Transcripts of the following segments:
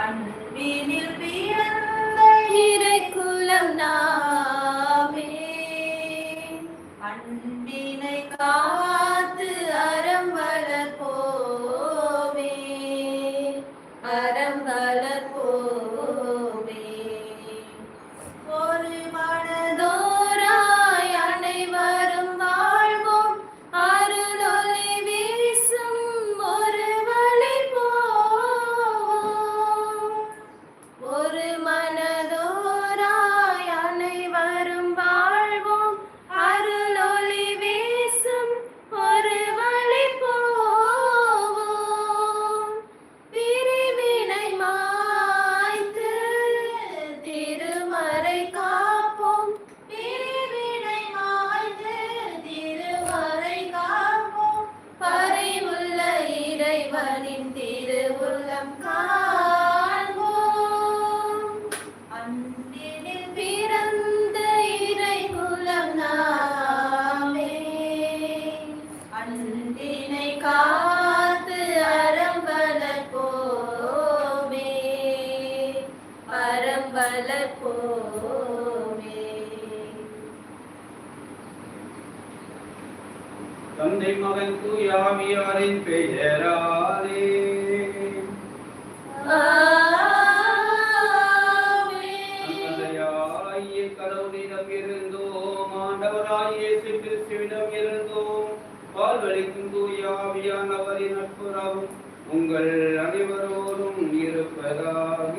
அன்பினில் பிறந்த இறை குலம் நாமே. தந்தை மகன் தூயாமியாரின் பெயரா உங்கள் அனைவரோடும் இருப்பதாக.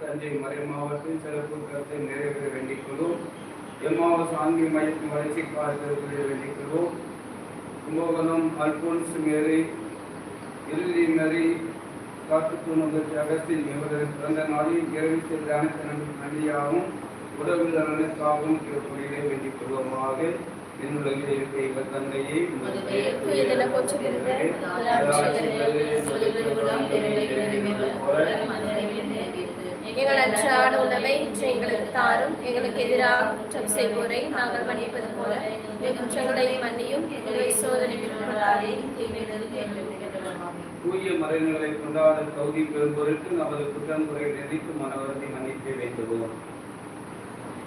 தஞ்சை மறை மாவட்டத்தின் சிறப்பு கருத்தை நிறைவேற வேண்டிக் கொள்வோம் எம்மாவ சாந்தி மையத்தின் வளர்ச்சிக்காக திருப்பலியை வேண்டிக் கொள்வோம் கும்பகோணம் அல்போன்ஸ் மேரி இறுதி மேரி காட்டுத்தூணகத்து அகஸ்தின் இவரது பிறந்த நாளில் இரவு சென்ற அனைத்து நன்றி- நன்றியாகவும் உடல் நலனுக்காகவும் திருப்பலியிலே வேண்டிக் கொள்வோமாக என்னுடைய இருக்க எங்கள் தந்தையை. எங்கள் அன்றாட உணவை இன்று எங்களுக்கு தாரும். எங்களுக்கு எதிராக குற்றம் செய்வோரை நாங்கள் மன்னிப்பது போல. எங்கள் குற்றங்களை மன்னியும். எங்களை விடுவித்தருளும். தூய மறைநிலை கொண்டாட தகுதி பெறும் பொருட்டு நமது குற்றம் குறை நினைத்து மனவரத்தை மன்னிக்க வேண்டுவோம்.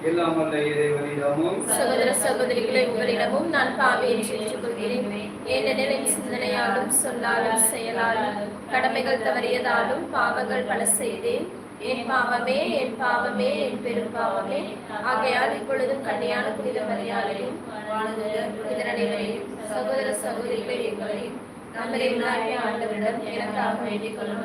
எல்லாம் வல்ல இறைவனிடமும் சகோதர சகோதரிகளை உங்களிடமும் நான் பாவியை ஏற்றுக்கொள்கிறேன். ஏனெனில் என் சிந்தனையாலும் சொல்லாலும் செயலாலும் கடமைகள் தவறியதாலும் பாவங்கள் பல செய்தேன். என் பாவமே என் பாவமே என் பெரும் பாவமே. ஆகையால் இப்பொழுதும் கன்னியான புனித மரியாதையும் புனிதரனைகளையும் சகோதர சகோதரிகள் எங்களையும் நம்மளை உண்டாகிய ஆண்டவரிடம் எனக்காக வேண்டிக் கொள்ளும்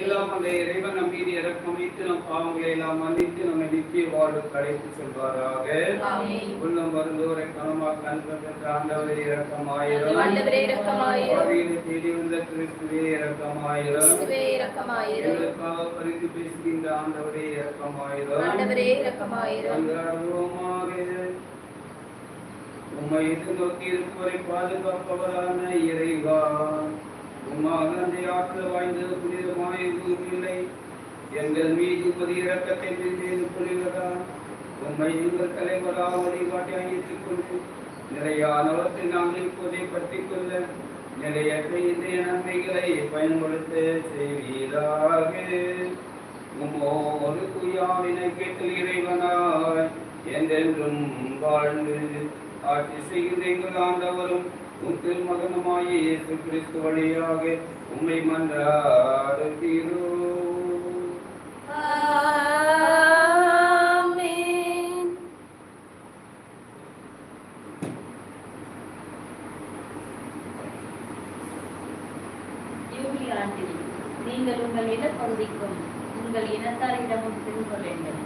எல்லாம் வல்ல இறைவன் நம் மீது இறக்கம். வைத்து நம் பாவங்களை எல்லாம் மன்னித்து நம்மை நித்திய வாழ்வு கடைத்து செல்வாராக. ஆமென். உள்ளம் வருந்தோரை கனமாக கண்பற்ற ஆண்டவரை இறக்கமாயிரம் ஆண்டவரே இரக்கமாயிரும். பாவிகளை தேடி வந்த கிறிஸ்துவே இறக்கமாயிரம் கிறிஸ்துவே இரக்கமாயிரும். எங்களுக்காக பரிந்து பேசுகின்ற ஆண்டவரே இறக்கமாயிரம் ஆண்டவரே இரக்கமாயிரும். உமைக்கு உம்மை நோக்கி இருப்பவரை பாதுகாப்பவரான இறைவா. உம்மாக ஆற்றல் வாய்ந்தது புனிதமான எதுவும் இல்லை. எங்கள் மீது புதிய இறக்கத்தை மீது புரிவதா உண்மை எங்கள் தலைவராக வழிபாட்டை அழைத்துக் கொண்டு நிலையானவற்றை நாங்கள் இப்போதை பற்றி கொள்ள நிலையற்ற இன்றைய நன்மைகளை பயன்படுத்த செய்வீராக. உம்மோடு தூயாவினை கேட்டு இறைவனாய் என்றென்றும் வாழ்ந்து ஆட்சி செய்கிற எங்கள் ஆண்டவரும் உன் திருமகனுமாய இயேசு கிறிஸ்து வழியாக உண்மை மன்றாடுகிறோ நீங்கள் உங்கள் இடப்பகுதிக்கும் உங்கள் இனத்தாரிடமும் திரும்ப வேண்டும்.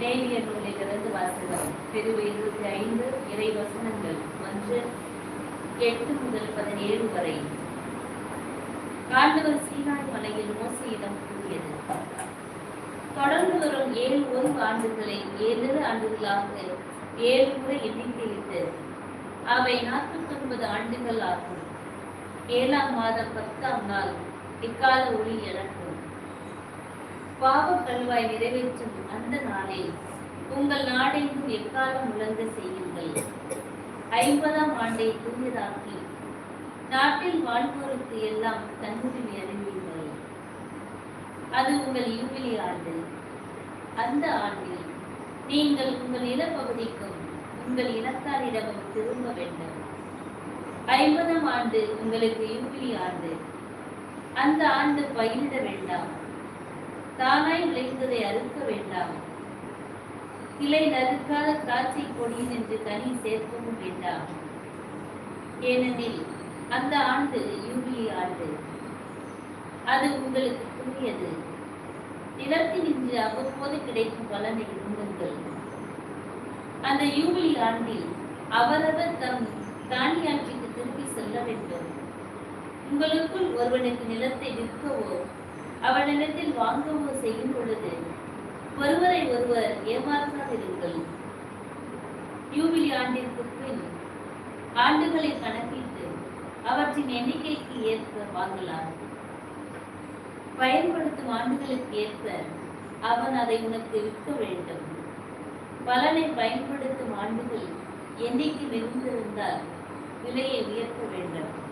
லேவியர் நூலிலிருந்து வாசகம் பிரிவு இருபத்தி ஐந்து இறை வசனங்கள் ஒன்று எட்டு முதல் பதினேழு வரை. ஆண்டவர் சீனாய் மலையில் மோசையிடம் கூறியது தொடர்ந்து வரும் ஏழு ஒரு ஆண்டுகளை ஏழு ஆண்டுகளாக ஏழு முறை எண்ணிக்கையிட்டு அவை நாற்பத்தி ஒன்பது ஆண்டுகள் ஆகும். ஏழாம் மாதம் பத்தாம் நாள் இக்கால ஒளி என பாவ கல்வாய் நிறைவேற்றும் அந்த நாளில் உங்கள் நாடெங்கும் எக்காலம் உழந்து செய்யுங்கள். ஐம்பதாம் ஆண்டை தூயதாக்கி நாட்டில் வாழ்வோருக்கு எல்லாம் தன்னுரிமை அறிவீர்கள் அது உங்கள் யூபிலி ஆண்டு. அந்த ஆண்டில் நீங்கள் உங்கள் நிலப்பகுதிக்கும் உங்கள் இனத்தாரிடமும் திரும்ப வேண்டும். ஐம்பதாம் ஆண்டு உங்களுக்கு யூபிலி ஆண்டு. அந்த ஆண்டு பயிரிட வேண்டாம். தானாய் விளைந்ததை அறுக்க வேண்டாம். கிளை நறுக்காத திராட்சை கொடியில் என்று கனி சேர்க்கவும் வேண்டாம். ஏனெனில் அந்த ஆண்டு யூபிலி ஆண்டு. அது உங்களுக்கு புதியது நிலத்தில் இன்று அவ்வப்போது கிடைக்கும் பலனை உண்ணுங்கள். அந்த யூபிலி ஆண்டில் அவரவர் தம் தானியாட்சிக்கு திரும்பி செல்ல வேண்டும். உங்களுக்குள் ஒருவனுக்கு நிலத்தை விற்கவோ அவனிடத்தில் வாங்கவோ செய்யும் பொழுது ஒருவரை ஒருவர் ஏமாற்றாதிருங்கள். யூபிலி ஆண்டிற்கு பின் ஆண்டுகளை கணக்கிட்டு அவற்றின் எண்ணிக்கைக்கு ஏற்ப வாங்கலாம். பயன்படுத்தும் ஆண்டுகளுக்கு ஏற்ப அவன் அதை உனக்கு விற்க வேண்டும். பலனை பயன்படுத்தும் ஆண்டுகள் எண்ணிக்கை மிகுந்திருந்தால் விலையை உயர்த்த வேண்டும்.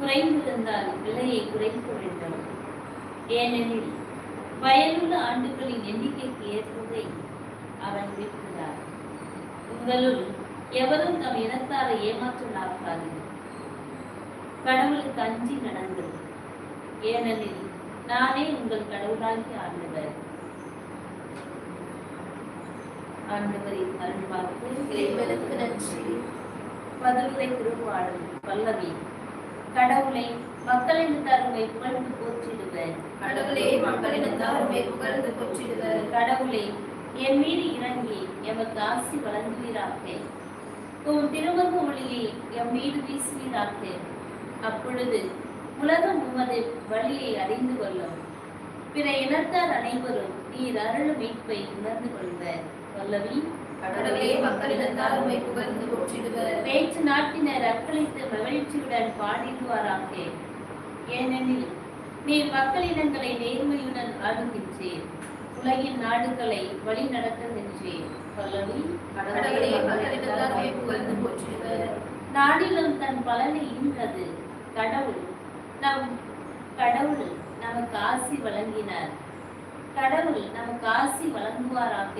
குறைந்திருந்தால் விலையை குறைக்க வேண்டும். ஏனெனில் பயனுள்ள ஆண்டுகளின் எண்ணிக்கைக்கு ஏற்பதை அவன் விற்கிறார் உங்களுள் எவரும் தம் இனத்தாரை ஏமாற்றலாகாது கடவுளுக்கு அஞ்சி நடந்தது ஏனெனில் நானே உங்கள் கடவுளாகி ஆண்டவர். ஆண்டவரின் அருள்வாக்கு இறைவனுக்கு நன்றி. பதிலுரை திருவாளர் பல்லவி கடவுளை மக்களின் தருமை புகழ்ந்து போற்றிடுவர். கடவுளே மக்களினத்தாருமே புகழ்ந்து போற்றிடுவர். கடவுளே என் மீது இறங்கி எமக்கு ஆசி வழங்குவீராக. உம் திருமுக ஒளியை எம் மீது வீசுவீராக. அப்பொழுது உலகம் உமது வழியை அறிந்து கொள்ளும். பிற இனத்தார் அனைவரும் நீர் அருள் மீட்பை உணர்ந்து கொள்வர். வல்லவி கடவுளே மக்களினத்தாருமே புகழ்ந்து போற்றிடுவர். பேச்சு நாட்டினர் அக்களித்து மகிழ்ச்சியுடன் பாடிடுவாராக. ஏனெனில் நீ மக்களிடங்களை நேர்மையுடன் ஆளுகின்றீர் உலகின் நாடுகளை வழி நடத்துகின்றீர் பல்லவி நாடிலும் தன் பலனை ஈன்றது. கடவுள் நம் கடவுள் நமக்கு ஆசி வழங்கினார். கடவுள் நமக்கு ஆசி வழங்குவாராக.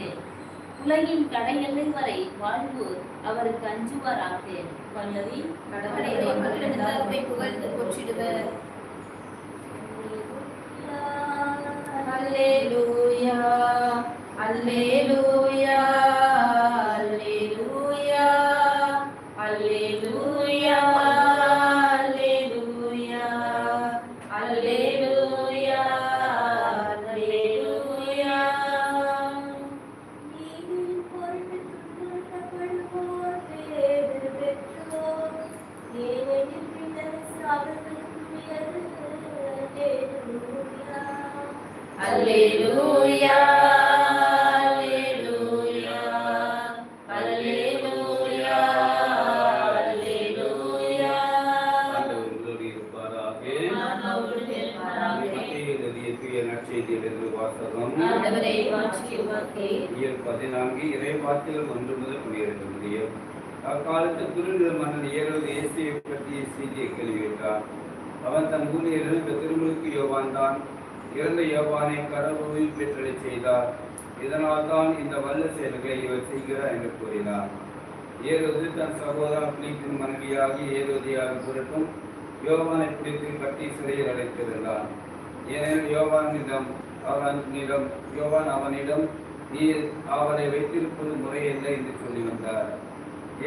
உலகின் கடையெல்லை வரை வாழ்வோர் அவருக்கு அஞ்சுவாராக. பல்லவி கடவுளை புகழ்ந்து போற்றிடுவர் Alleluia, Alleluia. பதினான்கு இறைவாக்கில் ஒன்று முதல் முடியும். அக்காலத்து குறுநில மன்னன் ஏழு இயேசுவை பற்றிய செய்தியை கேள்விவிட்டார் அவன் தன் ஊழியர்கள் திருமுழுக்கு யோவான் தான். இறந்த யோவானை கடவுளில் பெற்றடச் செய்தார். இதனால் தான் இந்த வல்ல செயல்களை இவர் செய்கிறார் என்று கூறினார். ஏதோது தன் சகோதரன் பிலிப்பின் மனைவியாகி ஏதோதியாக பொருட்டும் யோவானை பிடித்து கட்டி சிறையில் அடைத்திருந்தான் ஏனெனில் யோவானிடம் அவனிடம் யோவான் அவனிடம் நீ அவரை வைத்திருப்பது முறையல்ல என்று சொல்லி வந்தார்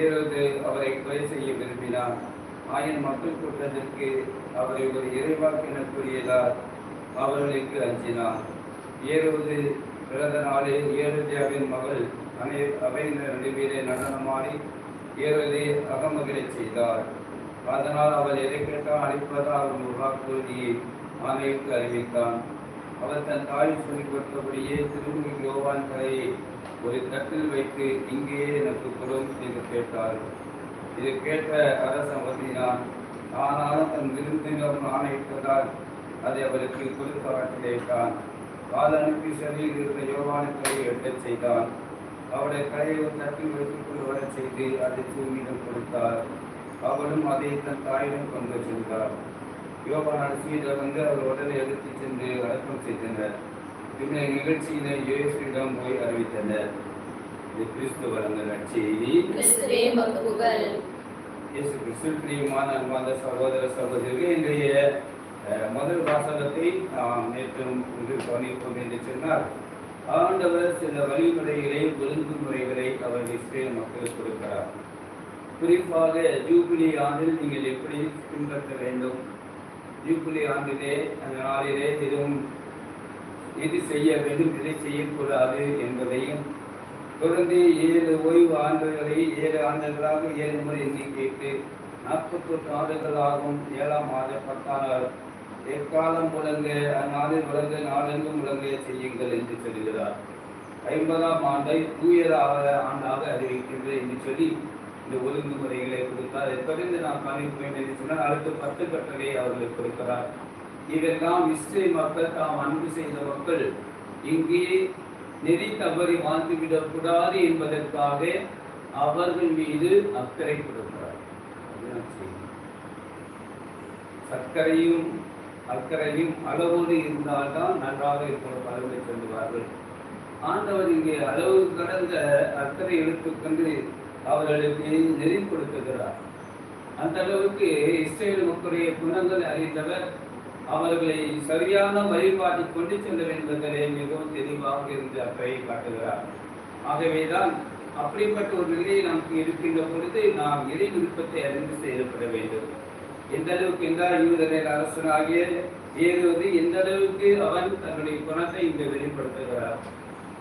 ஏரோது அவரை கொலை செய்ய விரும்பினார். ஆயின் மக்கள் கூட்டத்திற்கு அவரை ஒரு இறைவாக்கினர் கூறியதால் அவர்களுக்கு அஞ்சினார் ஏழுவது பிறந்த நாளில் ஏரோதியாவின் மகள் அனை அவையினர் நடுவிலே நடனமாடி ஏரோதை அகமகிழச் செய்தார் அதனால் அவள் எதை கேட்டால் அளிப்பதாக அவன் ஒரு வாக்குறுதியை அறிவித்தான். அவர் தன் தாய் சொல்லிக் கொடுத்தபடியே திருமணி யோவான் தலையை ஒரு தட்டில் வைத்து இங்கேயே எனக்கு கொடும் என்று கேட்டார் இதை கேட்ட அரசன் வந்தினான் ஆனாலும் தன் விருந்தினர் ஆணையிட்டதால் அதை அவருக்கு கொடுக்க ஆட்டிலைத்தான் கால் அனுப்பி சிறையில் இருந்த யோவானுக்கு எடுக்கச் செய்தான். அவருடைய கையை ஒரு தட்டில் வைத்துக்கொண்டு வரச் செய்து அதை சூரியனிடம் கொடுத்தார். அவளும் அதை தன் தாயிடம் கொண்டு சென்றார். யோகான் சீடர் வந்து அவர் உடலை எடுத்து சென்று அடக்கம் செய்தனர். பின்னர் நிகழ்ச்சியினை இயேசுவிடம் போய் அறிவித்தனர். இது கிறிஸ்துவ வழங்க நற்செய்தி இயேசு கிறிஸ்து பிரியமான அன்பார்ந்த சகோதர சகோதரிகள் இன்றைய முதல் வாசகத்தை நாம் நேற்று கவனிப்போம் என்று சொன்னார் ஆண்டவர் சில வழிமுறைகளை ஒழுங்குமுறைகளை அவர் இஸ்ரேல் மக்களுக்கு கொடுக்கிறார். குறிப்பாக ஜூபிலி ஆண்டில் நீங்கள் எப்படி பின்பற்ற வேண்டும்? ஜூபிலி ஆண்டிலே அந்த நாளிலே எதுவும் எது செய்ய வேண்டும் எதை செய்யக்கூடாது என்பதையும் தொடர்ந்து ஏழு ஓய்வு ஆண்டுகளை ஏழு ஆண்டுகளாக ஏழு முறை எண்ணிக்கைக்கு நாற்பத்தெட்டு ஆண்டுகளாகும் ஏழாம் மாத பத்தாம் எக்காலம் முழங்க அந்நாளில் முழங்க நாடெங்கும் முழங்க செய்யுங்கள் என்று சொல்கிறார் ஐம்பதாம் ஆண்டை தூயதாக ஆண்டாக அறிவிக்கின்றது என்று சொல்லி இந்த ஒழுங்குமுறைகளை கொடுத்தார். எப்படி தொடர்ந்து நாம் கவனிப்போம் என்று சொன்னால் அடுத்த பத்து கட்டளை அவர்களுக்கு கொடுக்கிறார். இதெல்லாம் இஸ்ரேல் மக்கள் தாம் அன்பு செய்த மக்கள் இங்கே நெறி தவறி வாழ்ந்துவிடக் கூடாது என்பதற்காக அவர்கள் மீது அக்கறை கொடுக்கிறார். சர்க்கரையும் அக்கறையும் அளவோடு இருந்தால்தான் நன்றாக இப்போது பலனை சொல்லுவார்கள். ஆண்டவர் இங்கே அளவு கடந்த அக்கறை எடுத்துக்கொண்டு அவர்களுக்கு நெறி கொடுத்துகிறார். அந்த அளவுக்கு இஸ்ரேல் மக்களுடைய குணங்கள் அறிந்தவர் அவர்களை சரியான வழிபாட்டை கொண்டு செல்ல வேண்டும் என்பதிலே மிகவும் தெளிவாக இருந்து அக்கறையை காட்டுகிறார். ஆகவேதான் அப்படிப்பட்ட ஒரு நிலையை நமக்கு இருக்கின்ற பொழுது நாம் இறை விருப்பத்தை அறிந்து செயல்பட வேண்டும். எந்த அளவுக்கு என்றால் யூதரின் அரசனாகிய ஏறுவது எந்த அளவுக்கு அவன் தன்னுடைய குணத்தை இங்கு வெளிப்படுத்துகிறார்?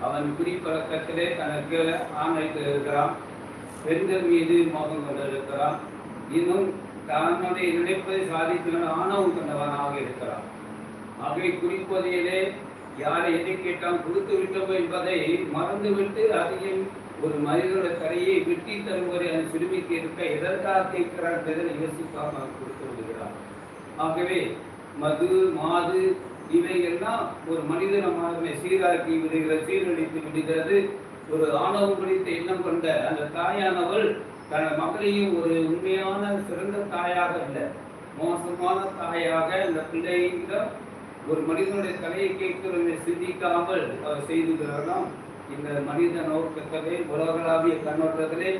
அவன் குடிப்பழக்கத்திலே தனக்கு ஆணை இருக்கிறான் பெண்கள் மீது மோகம் கொண்டிருக்கிறான். இன்னும் தன்னுடைய நினைப்பதை சாதித்தவன் ஆணவம் கொண்டவனாக இருக்கிறான். ஆகவே குறிப்பதையிலே யாரை எதை கேட்டால் கொடுத்து விட்டோம் என்பதை மறந்துவிட்டு அதிகம் ஒரு மனிதனோட கரையை வெட்டி தருவதை அந்த சிறுமிக்கு இருக்க எதற்காக கேட்கிறார் என்பதை யோசிப்பாக அவன் கொடுத்து விடுகிறார் ஆகவே மது மாது இவைகள்லாம் ஒரு மனிதன மனதை சீராக்கி விடுகிறது சீரழித்து விடுகிறது. ஒரு ஆணவம் குறித்த எண்ணம் கொண்ட அந்த தாயானவள் தன் மகளையும் ஒரு உண்மையான சிறந்த தாயாக அல்ல மோசமான தாயாக அந்த பிள்ளையிடம் ஒரு மனிதனுடைய கலையை கேட்கிறவனை சிந்திக்காமல் அவர் செய்துகிறாராம் இந்த மனித நோக்கத்திலே உலகளாவிய கண்ணோட்டத்திலே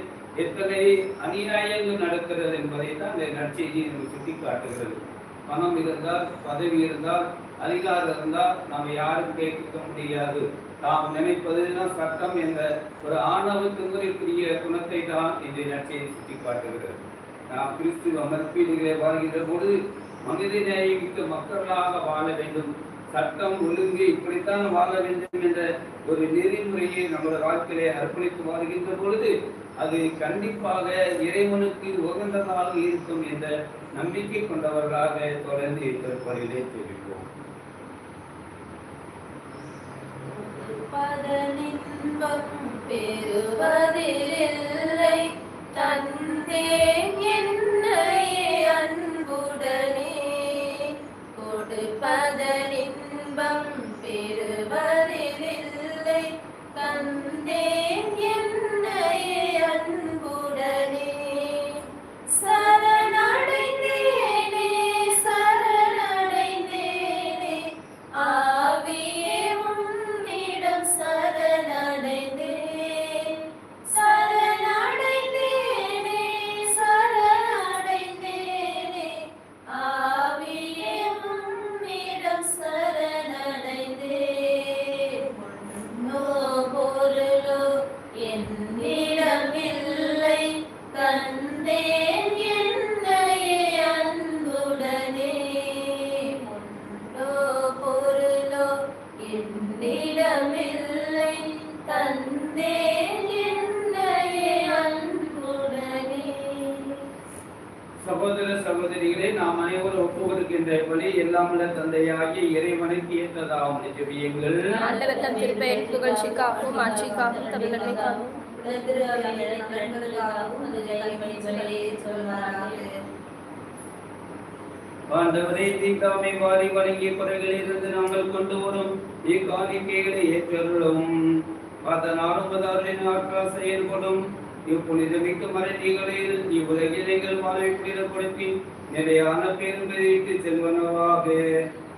எத்தனை அநியாயங்கள் நடக்கிறது என்பதை தான் இந்த நற்செய்தி நமக்கு சுட்டி காட்டுகிறது பணம் இருந்தால் பதவி இருந்தால் அதிகாரம் இருந்தால் நாம் யாரும் கேட்க முடியாது. நாம் நினைப்பதுதான் சட்டம் என்ற ஒரு ஆணவ துங்கலுக்குரிய குணத்தை தான் இந்த நற்செய்தி சுட்டி காட்டுகிறது நாம் கிறிஸ்துவ மதிப்பீடுகளை வாழ்கின்ற பொழுது மனித நேயமிக்க மக்களாக வாழ வேண்டும். சட்டம் ஒழுங்கு இப்படித்தான் வாழ வேண்டும் என்ற ஒரு நெறிமுறையை நமது வாழ்க்கையிலே அர்ப்பணித்து வாழ்கின்ற பொழுது அது கண்டிப்பாக இறைவனுக்கு உகந்ததாக இருக்கும் என்ற நம்பிக்கை கொண்டவர்களாக தொடர்ந்து திருப்பதிலே தெரிவிப்போம். பதனின்பம் பெறுவதில்லை தந்தேன் என்னையே அன்புடனே. கொடுப்பதனின்பம் பெறுவதில்லை. தந்தேன் என் ஏற்றதாகும் ஜெபியுங்கள் ஆண்டவர் தம் திருப்பெயர் புகழ்ச்சிக்காகவும் ஆட்சிக்காகவும் தமிழர்களுக்காகவும் ஆண்டவரே தீக்காமை வாரி வழங்கிய நாங்கள் கொண்டு வரும் இக்காணிக்கைகளை ஏற்றருளும். அதனால் உபதாரின் நாட்கள் செயல்படும் இப்புனிதமிக்க மறைநீகளில் இவ்வுலகில் எங்கள் வாழ்வை புனிதப்படுத்தி நிலையான பேரும் பெருகிட்டு செல்வனவாக.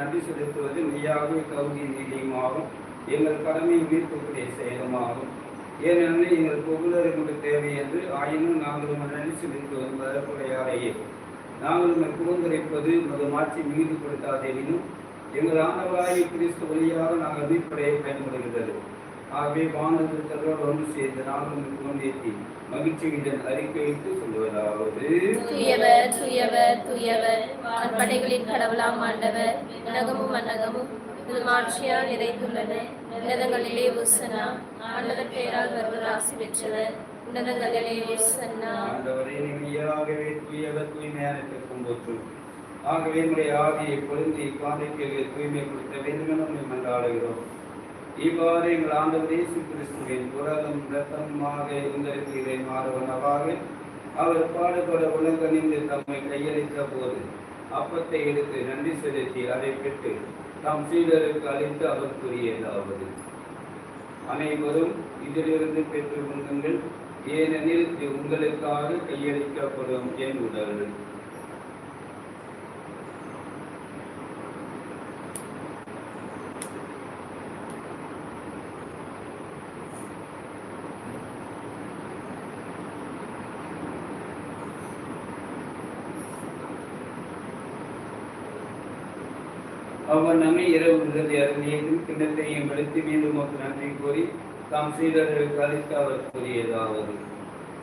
நன்றி செலுத்துவது மெய்யாகவே கவுதி நீதியுமாகும். எங்கள் கடமை மீட்புக்குரிய செயலுமாகும். ஏனெனில் எங்கள் புகழருக்கு தேவை என்று ஆயினும் நாங்கள் நன்றி செலுத்தி வரப்புடையாரையே நாங்கள் உங்கள் புகழ்ந்துரைப்பது உமது மீது மீதுபடுத்தாதேனும் எங்கள் ஆண்டவராகிய கிறிஸ்து வழியாக நாங்கள் மீட்படைய பயன்படுகிறது. ஆகவே வானதர்களோடு ஒன்று சேர்ந்து நாங்கள் உங்களுக்கு முன்னேற்றி மகிழ்ச்சியுடன் அறிக்கையிட்டு சொல்வதாவது துயவர் துயவர் துயவர். படைகளின் கடவுளாம் ஆண்டவர். உலகமும் மன்னகமும் இது மாட்சியால் நிறைந்துள்ளன. உன்னதங்களிலே உசனா ஆண்டவர் பெயரால் வருவர் ஆசி பெற்றவர். உன்னதங்களிலே உசன்னா ஆண்டவரே நீமையாகவே தூயவர் தூய்மையானத்திற்கும் போற்றும் ஆகவே நம்முடைய ஆவியை பொழுந்தி காணிக்கைகளை தூய்மைப்படுத்த வேண்டுமென நம்மை மன்றாடுகிறோம். இவ்வாறு எங்கள் ஆண்டவர் இயேசு கிறிஸ்துவின் புரதம் ரத்தமாக உங்களுக்கு இதை மாறுவனவாக அவர் பாடுபட உலகணிந்து தம்மை கையளித்த போது அப்பத்தை எடுத்து நன்றி செலுத்தி அதை பெற்று தம் சீடருக்கு அளித்து அவர் கூறியதாவது அனைவரும் இதிலிருந்து பெற்று உண்ணுங்கள். ஏனெனில் இது உங்களுக்காக கையளிக்கப்படும் என் உடல். அவ்வண்ணமே நம்மை இரவு விடுதலை அருந்தியதும் கிண்ணத்தையும் எடுத்து மீண்டும் ஒரு நன்றி கூறி தாம் சீடர்களுக்கு அளித்து அவர் கூறியதாவது.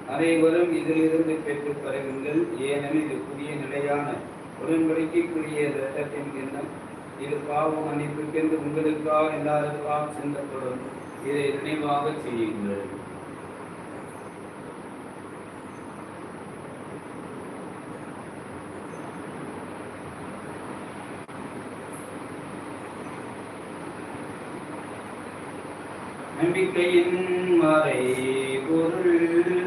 அனைவரும் இதிலிருந்து பெற்றுப் பருகுங்கள் ஏனெனில் இது புதிய நிலையான உடன்படிக்கைக்குரிய ரத்தத்தின் கிண்ணம் இது பாவ மன்னிப்புக்கென்று உங்களுக்காக எல்லாருக்காக சிந்தப்படும் இதை நினைவாக செய்யுங்கள். மறை பொருள்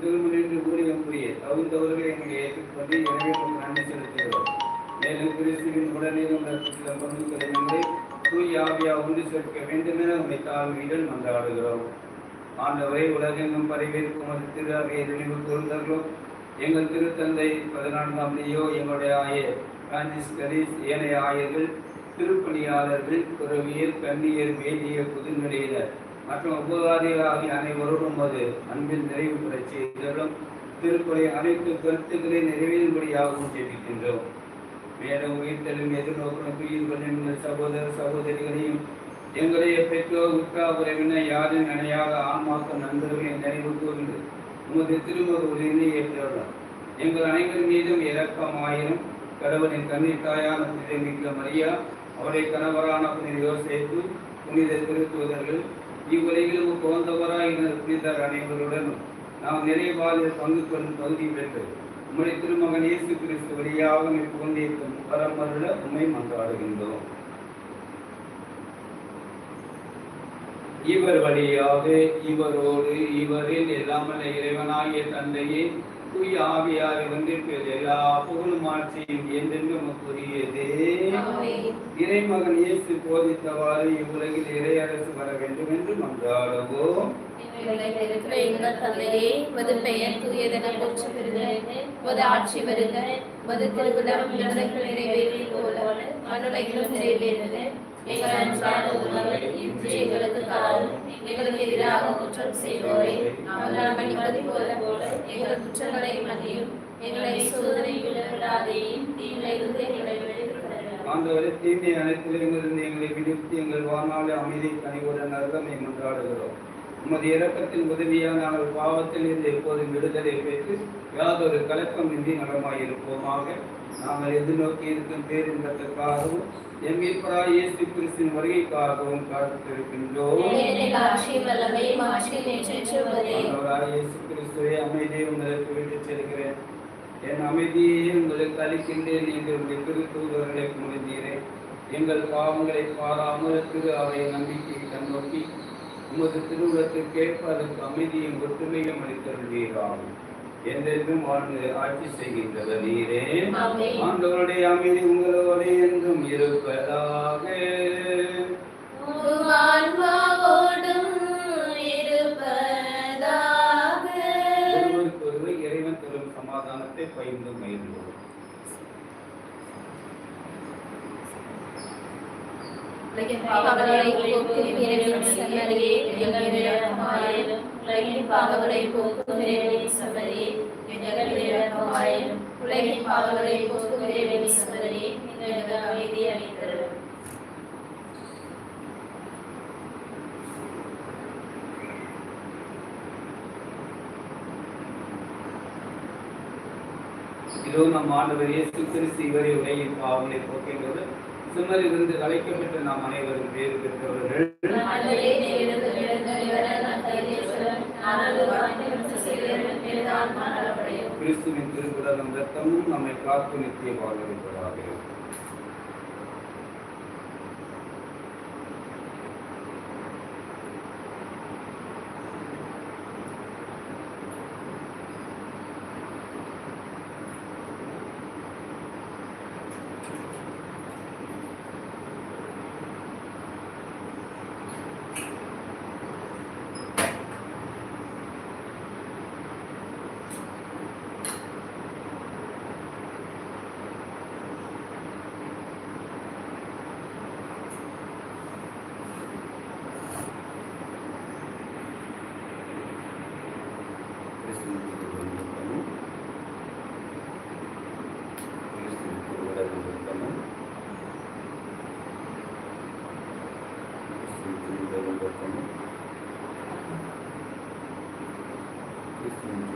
திருமணின்று ஊழியம் புரிய எங்களை ஏற்றுக்கொண்டு எனவே உங்கள் செலுத்துகிறோம். மேலும் கிறிஸ்துவின் தூய் ஆவியா சேர்க்க வேண்டுமென தாழ்மையுடன் மன்றாடுகிறோம். ஆண்டவரை உலகெங்கும் பரிவேற்கும் திரு நினைவு கூர்ந்தார்களோம் எங்கள் திருத்தந்தை பதினான்காம் லியோ எங்களுடைய ஆயர் பிரான்சிஸ் கரீஸ் ஏனைய ஆயர்கள் திருப்பணியாளர்கள் துறவியர் கண்ணியர் வேதியர் புதுநிலையினர் மற்றும் உபகாரிகள் ஆகிய அனைவரோடும் அது அன்பில் நிறைவு பெறச் செய்தலும் திருக்குறை அனைத்து கருத்துக்களை நிறைவேறும்படியாகவும் ஜெபிக்கின்றோம். மேலும் உயிர்த்தலும் எதிர்நோக்கம் துயிர்கள் எங்கள் சகோதர சகோதரிகளையும் எங்களுடைய பெற்றோர் உற்றா உறவினர் யாரும் நினையாத ஆன்மாக்க நண்பர்களை நினைவு கூர்ந்து உமது திருமது உரிமை ஏற்றோம் எங்கள் அனைவர் மீதும் இரக்கமாயிரும். கடவுளின் தண்ணீர் தாயான புனித மிக்க மரியா அவரை கணவரான புனித யோசித்து புனித திருத்துவதர்கள் இவ்வுலகிலும் தோன்றவராய் புனிதர் அனைவருடனும் நாம் நிறைவாளில் பங்கு கொள்ளும் பகுதி பெற்று உம்முடைய திருமகன் இயேசு கிறிஸ்து வழியாக புகழ்ந்திருக்கும் பரமருட உண்மை மன்றாடுகின்றோம். இவர் வழியாக இவரோடு இவரில் எல்லாமல்ல இறைவனாகிய தந்தையே தூய ஆவியாரை ஒன்றிற்கு எல்லா புகழும் ஆட்சியும் என்றென்றும் ஆமென். இறைமகன் இயேசு போதித்தவாறு இவ்வுலகில் இறையரசு வர வேண்டும் என்று மன்றாடுவோம் எங்கள் தந்தையே உமது பெயர் தூயதென போற்று பெறுக. உமது ஆட்சி வருக. உமது மண்ணுலகிலும் எங்கள் அன்றாட உணவை இன்று எங்களுக்கு தாரும் எங்களுக்கு எதிராக குற்றம் செய்வோரை மன்னிப்பது போல போல எங்கள் குற்றங்களை மன்னியும். எங்களை எங்களை ஆண்டவரே தீமை அனைத்திலிருந்து எங்களை விடுவித்து எங்கள் வாழ்நாள் அமைதி கனிவுடன் நரகமை மன்றாடுகிறோம். உமது இரக்கத்தின் நாங்கள் பாவத்தில் இருந்து எப்போதும் விடுதலை பெற்று யாதொரு கலக்கமின்றி நலமாயிருப்போமாக. நாங்கள் எதிர்நோக்கி இருக்கும் பேரின்பத்துக்காகவும் எம் இயேசு கிறிஸ்தின் வருகைக்காகவும் காத்திருக்கின்றோம். இயேசு கிறிஸ்துவே அமைதியை உங்களுக்கு விட்டுச் செல்கிறேன். என் அமைதியை உங்களுக்கு அளிக்கின்றேன் என்று உங்கள் திருத்தூதர்களை முழுந்தீரே எங்கள் பாவங்களை பாராமல் திரு அவை நம்பிக்கை கண்ணோக்கி உமது திருவுலத்திற்கேற்ப அதற்கு அமைதியும் ஒற்றுமையும் அளித்தருள்வீராகும் என்றென்றும் வாழ்ந்து ஆட்சி செய்கின்றவர் நீரே. ஆண்டவருடைய அமைதி உங்களோடு என்றும் இருப்பதாக. இறைவன் தரும் சமாதானத்தை பாவங்களை போக்கும் எங்கள் பாவங்களை போக்கும் எங்கள் இரக்கமாயிரும். உலகின் பாவங்களை போக்கும் இறைவனின் செம்மறியே, எங்களுக்கு அமைதி அளித்தருளும். இதோ நம் ஆண்டவர் இயேசு கிறிஸ்து இவரை உலகின் பாவங்களை போக்கின்றது சிம்மரிலிருந்து அழைக்கப்பட்ட நாம் அனைவரும் பேறு பெற்றவர்கள். ஆனால் கிறிஸ்துவின் திருக்குடலும் ரத்தமும் நம்மை காத்து நித்திய வாழ்வதாக கிறிஸ்துவின் கிறிஸ்துவின் திருக்குடலும் ரத்தமும் கிறிஸ்துவின்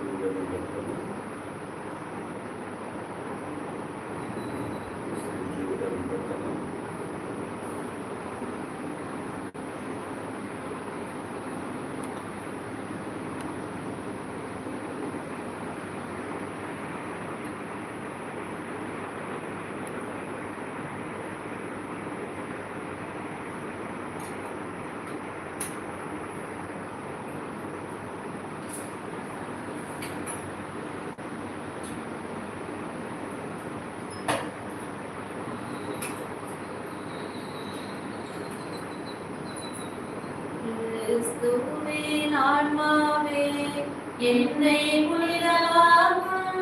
என்னை புனிதமாகும்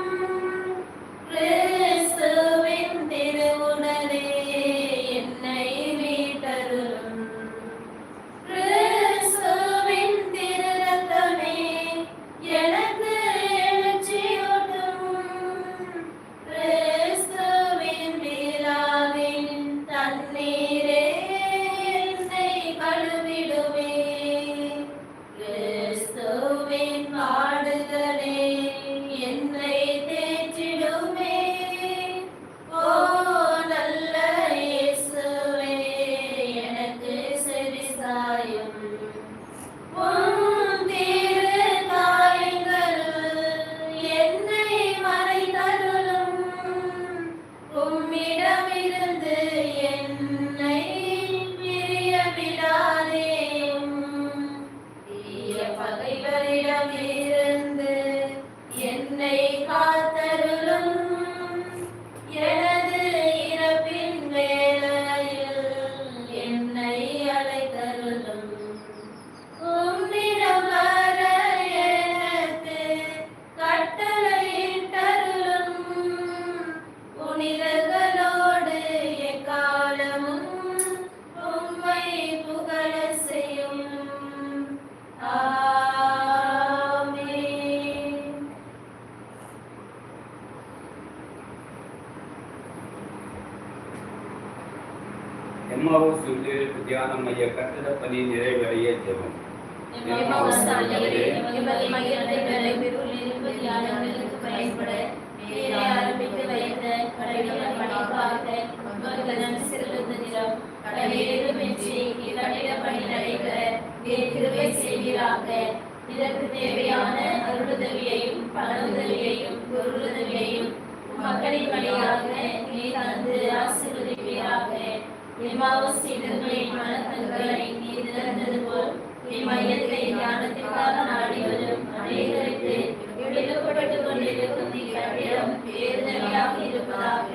பணி நடைபெற இதற்கு தேவையான அருளுதவியையும் பொருளுதவியையும் மக்களின் வழியாக நீ தந்து சீடர்களின் நீ திறந்தது போல் ஞானத்திற்காக நாடி வரும் அநேகருக்கு கொண்டிருக்கும் இருப்பதாக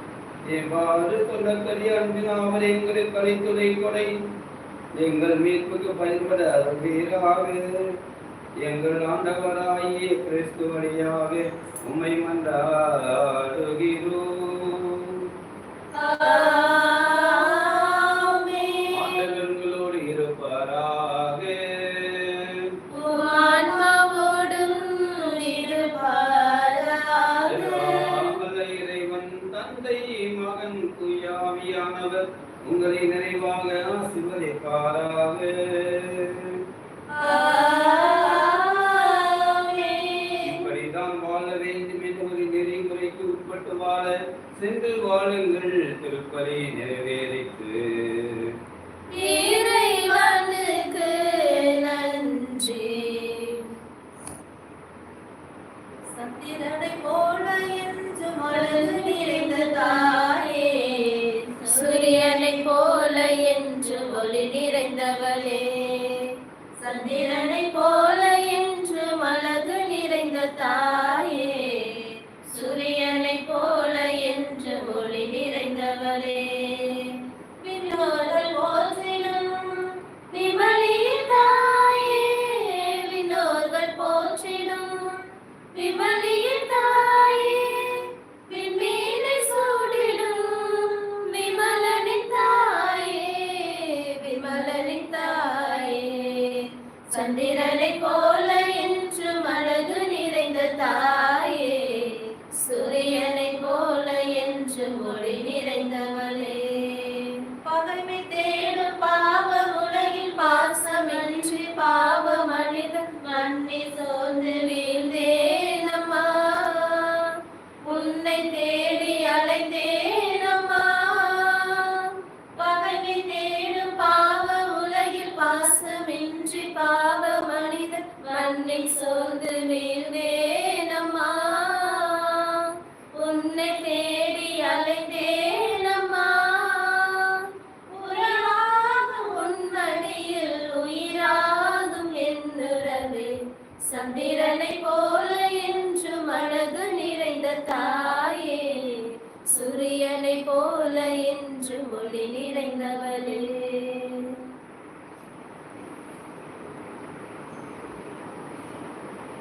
எவ்வாறு சொன்னக்கரிய அன்பின் அவர் எங்களை கலைத்துறை கொடை? எங்கள் மீட்புக்கு பயன்பட அருள்வீராக. எங்கள் ஆண்டவராயே கிறிஸ்து வழியாக உம்மை மன்றாடுகிறோம். உங்களை நிறைவாக என்று ஒளி நிறைந்தவளே.